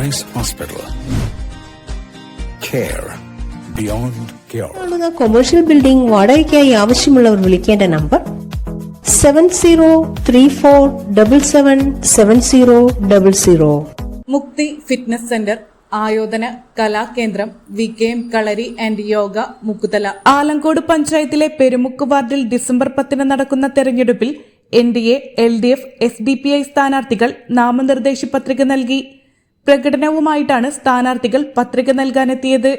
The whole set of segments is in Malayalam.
Rice Hospital. Care beyond cure. കാണുന്ന കൊമേഴ്ഷ്യൽ ബിൽഡിംഗ് വാടകയ്ക്കായി ആവശ്യമുള്ളവർ വിളിക്കേണ്ട number seven zero three four double seven seven zero double zero Mukti fitness centre ആയോധന കലാകേന്ദ്രം V K M Kalari and Yoga Mukkuthala Alankode പഞ്ചായത്തിലെ പെരുമുക്ക് വാർഡിൽ ഡിസംബർ പത്തിന് നടക്കുന്ന തെരഞ്ഞെടുപ്പിൽ N D A L D F S D P I സ്ഥാനാർത്ഥികൾ നാമനിർദ്ദേശ പത്രിക നൽകി പ്രകടനവുമായിട്ടാണ് സ്ഥാനാർത്ഥികൾ പത്രിക നൽകാനെത്തിയത്.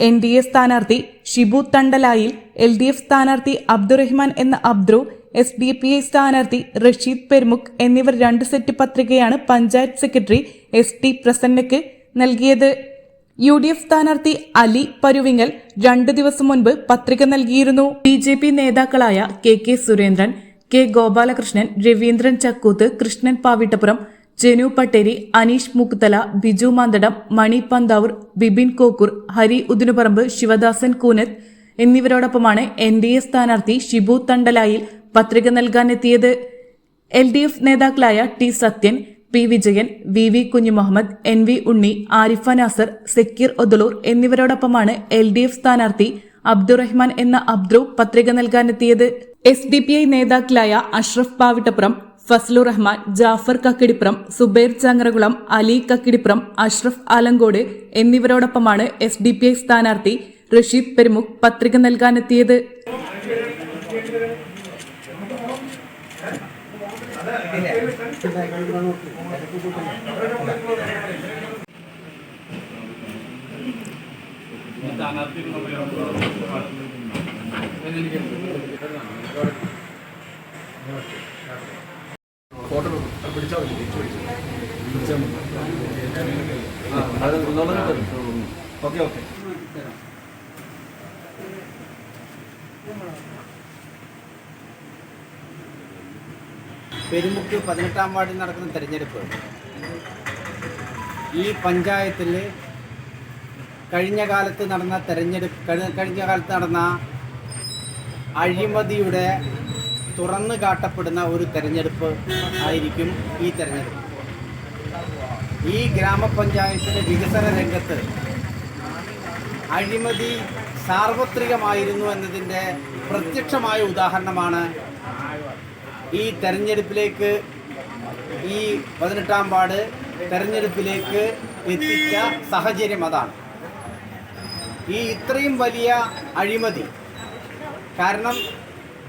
എൻ ഡി എ സ്ഥാനാർത്ഥി Shibu Thandalayil L D F സ്ഥാനാർത്ഥി അബ്ദുറഹ്മാൻ എന്ന Abdru S D P I സ്ഥാനാർത്ഥി റഷീദ് പെരുമുഖ് എന്നിവർ രണ്ട് സെറ്റ് പത്രികയാണ് പഞ്ചായത്ത് സെക്രട്ടറി എസ് ടി പ്രസന്നയ്ക്ക് നൽകിയത്. യു ഡി എഫ് സ്ഥാനാർത്ഥി അലി പരുവിങ്ങൽ രണ്ട് ദിവസം മുൻപ് പത്രിക നൽകിയിരുന്നു. ബി ജെ പി നേതാക്കളായ K K Surendran K Gopalakrishnan Raveendran Chakkooth Krishnan Pavittappuram Janu Patteri Aneesh Mukthala Biju Manthadam Mani Panthavoor Bibin Kokkur Hari Udinuparamb Sivadasan Koonath എന്നിവരോടൊപ്പമാണ് N D A സ്ഥാനാർത്ഥി ഷിബു തണ്ടലായിൽ പത്രിക നൽകാനെത്തിയത്. എൽ ഡി എഫ് നേതാക്കളായ T Sathyan P Vijayan V V Kunhumuhammad N V Unni Arifa Nasar Sakkeer Odalur എന്നിവരോടൊപ്പമാണ് L D F സ്ഥാനാർത്ഥി അബ്ദുറഹ്മാൻ എന്ന അബ്ദ്രു പത്രിക നൽകാനെത്തിയത്. എസ് ഡി പി ഐ നേതാക്കളായ അഷ്റഫ് പാവിട്ടപ്പുറം ഫസ്ലുർ റഹ്മാൻ ജാഫർ കക്കിടിപ്പുറം സുബൈർ ചങ്ങരകുളം അലി കക്കിടിപ്പുറം അഷ്റഫ് ആലങ്കോട് എന്നിവരോടൊപ്പമാണ് എസ് ഡി പി ഐ സ്ഥാനാർത്ഥി റഷീദ് പെരുമുഖ് പത്രിക നൽകാനെത്തിയത്. പെരുമുക്ക് പതിനെട്ടാം വാർഡിൽ നടക്കുന്ന തെരഞ്ഞെടുപ്പ്. ഈ പഞ്ചായത്തിൽ കഴിഞ്ഞ കാലത്ത് നടന്ന തെരഞ്ഞെടുപ്പ് കഴിഞ്ഞ കാലത്ത് നടന്ന അഴിമതിയുടെ തുറന്നു കാട്ടപ്പെടുന്ന ഒരു തെരഞ്ഞെടുപ്പ് ആയിരിക്കും ഈ തെരഞ്ഞെടുപ്പ്. ഈ ഗ്രാമപഞ്ചായത്തിന്റെ വികസന രംഗത്ത് അഴിമതി സാർവത്രികമായിരുന്നു എന്നതിന്റെ പ്രത്യക്ഷമായ ഉദാഹരണമാണ് ഈ തെരഞ്ഞെടുപ്പിലേക്ക് ഈ പതിനെട്ടാം വാർഡ് തെരഞ്ഞെടുപ്പിലേക്ക് എത്തിച്ച സാഹചര്യം അതാണ്. ഈ ഇത്രയും വലിയ അഴിമതി കാരണം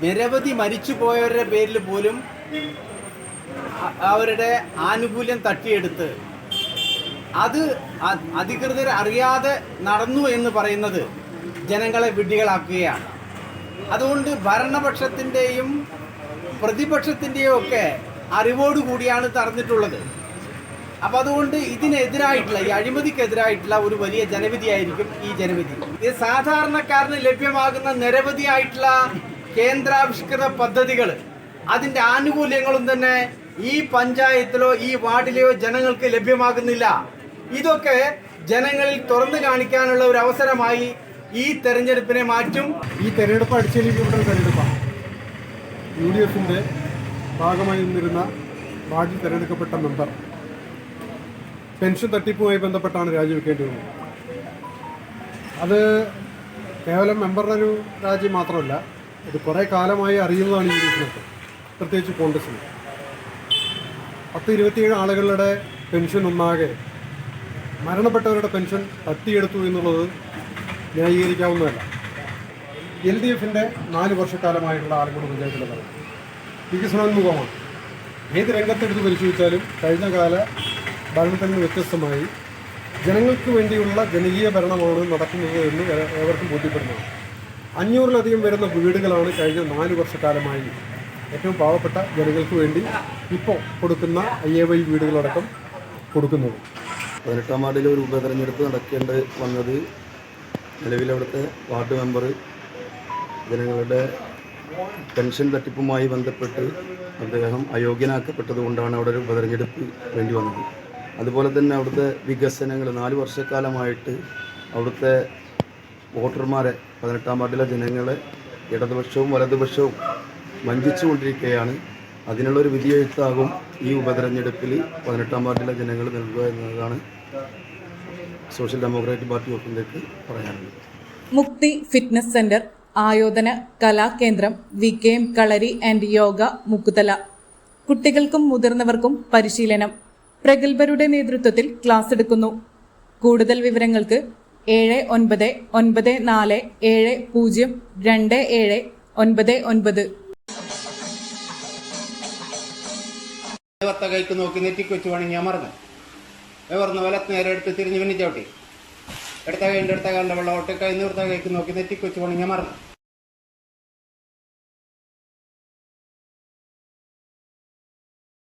നിരവധി മരിച്ചുപോയവരുടെ പേരിൽ പോലും അവരുടെ ആനുകൂല്യം തട്ടിയെടുത്ത് അത് അധികൃതർ അറിയാതെ നടന്നു എന്ന് പറയുന്നത് ജനങ്ങളെ വിഡ്ഢികളാക്കുകയാണ്. അതുകൊണ്ട് ഭരണപക്ഷത്തിന്റെയും പ്രതിപക്ഷത്തിന്റെയും ഒക്കെ അറിവോടുകൂടിയാണ് തറഞ്ഞിട്ടുള്ളത് അപ്പം അതുകൊണ്ട് ഇതിനെതിരായിട്ടുള്ള ഈ അഴിമതിക്കെതിരായിട്ടുള്ള ഒരു വലിയ ജനവിധിയായിരിക്കും ഈ ജനവിധി. ഇത് സാധാരണക്കാരന് ലഭ്യമാകുന്ന നിരവധിയായിട്ടുള്ള കേന്ദ്രാവിഷ്കൃത പദ്ധതികൾ. അതിന്റെ ആനുകൂല്യങ്ങളും തന്നെ ഈ പഞ്ചായത്തിലോ ഈ വാർഡിലെയോ ജനങ്ങൾക്ക് ലഭ്യമാകുന്നില്ല. ഇതൊക്കെ ജനങ്ങളിൽ തുറന്നു കാണിക്കാനുള്ള ഒരു അവസരമായി ഈ തെരഞ്ഞെടുപ്പിനെ മാറ്റും. ഈ തെരഞ്ഞെടുപ്പ് അടിച്ചേൽപ്പിക്കപ്പെട്ട തെരഞ്ഞെടുപ്പാണ്. യു ഡി എഫിന്റെ ഭാഗമായി നിന്നിരുന്ന വാർഡിൽ തിരഞ്ഞെടുക്കപ്പെട്ട മെമ്പർ. പെൻഷൻ തട്ടിപ്പുമായി ബന്ധപ്പെട്ടാണ് രാജിവെക്കേണ്ടി വന്നത്. അത് കേവലം മെമ്പറുടെ ഒരു രാജി മാത്രമല്ല ഇത് കുറേ കാലമായി അറിയുന്നതാണ് ഈ എഫിനൊക്കെ പ്രത്യേകിച്ച് കോൺഗ്രസിന് പത്ത് ഇരുപത്തിയേഴ് ആളുകളുടെ പെൻഷൻ ഒന്നാകെ മരണപ്പെട്ടവരുടെ പെൻഷൻ തട്ടിയെടുത്തു എന്നുള്ളത് ന്യായീകരിക്കാവുന്നതല്ല. എൽ ഡി എഫിന്റെ നാല് വർഷക്കാലമായിട്ടുള്ള ആലക്കോട് പഞ്ചായത്തിലെ ഭരണം വികസനോന്മുഖമാണ് ഏത് രംഗത്തെടുത്ത് പരിശോധിച്ചാലും കഴിഞ്ഞ കാല ഭരണത്തിൽ നിന്ന് വ്യത്യസ്തമായി ജനങ്ങൾക്ക് വേണ്ടിയുള്ള ജനകീയ ഭരണമാണ് നടക്കുന്നത് എന്ന് ഏവർക്കും ബോധ്യപ്പെടുന്നതാണ്. അഞ്ഞൂറിലധികം വരുന്ന വീടുകളാണ് കഴിഞ്ഞ നാല് വർഷക്കാലമായി ഏറ്റവും പാവപ്പെട്ട ജനങ്ങൾക്ക് വേണ്ടി ഇപ്പോൾ കൊടുക്കുന്ന ഐ എ വൈ വീടുകളടക്കം കൊടുക്കുന്നത്. പതിനെട്ടാം വാർഡിൽ ഒരു ഉപതെരഞ്ഞെടുപ്പ് നടക്കേണ്ടത് വന്നത് നിലവിൽ അവിടുത്തെ വാർഡ് മെമ്പർ ജനങ്ങളുടെ പെൻഷൻ തട്ടിപ്പുമായി ബന്ധപ്പെട്ട് അദ്ദേഹം അയോഗ്യനാക്കപ്പെട്ടത് കൊണ്ടാണ് അവിടെ ഒരു ഉപതെരഞ്ഞെടുപ്പ് വേണ്ടി വന്നത്. അതുപോലെ തന്നെ അവിടുത്തെ വികസനങ്ങൾ നാല് വർഷക്കാലമായിട്ട് അവിടുത്തെ വോട്ടർമാരെ പതിനെട്ടാം വാർഡിലെ ജനങ്ങളെ ഇടതുപക്ഷവും വലതുപക്ഷവും വഞ്ചിച്ചുകൊണ്ടിരിക്കുകയാണ്. അതിനുള്ളൊരു വിധിയെഴുത്താകും ഈ ഉപതെരഞ്ഞെടുപ്പിൽ പതിനെട്ടാം വാർഡിലെ ജനങ്ങൾ നൽകുക എന്നതാണ് സോഷ്യൽ ഡെമോക്രാറ്റിക് പാർട്ടി ഓഫ് ഇന്ത്യയ്ക്ക് പറയാനുള്ളത്. മുക്തി ഫിറ്റ്നസ് സെന്റർ ആയോധന കലാകേന്ദ്രം V K M Kalari and Yoga Mukkuthala. കുട്ടികൾക്കും മുതിർന്നവർക്കും പരിശീലനം. പ്രഗത്ഭരുടെ നേതൃത്വത്തിൽ ക്ലാസ് എടുക്കുന്നു. കൂടുതൽ വിവരങ്ങൾക്ക് ഏഴ് ഒൻപത് ഒൻപത് നാല് ഏഴ് പൂജ്യം രണ്ട് ഏഴ് ഒൻപത് ഒൻപത്. ഭർത്ത കൈക്ക് നോക്കി നെറ്റിക്കൊച്ചു വേണമെങ്കിൽ ഞാൻ മറന്നു. പറഞ്ഞ വലത്ത് നേരെ എടുത്ത് തിരിഞ്ഞ് പിന്നെ ചവിട്ടി. എടുത്ത കൈന്റെ അടുത്ത കാലിന്റെ വെള്ളം ഒട്ടി കൈ നിർത്ത കൈക്ക് നോക്കി നെറ്റിക്കൊച്ചു വേണമെങ്കിൽ ഞാൻ മറന്നു.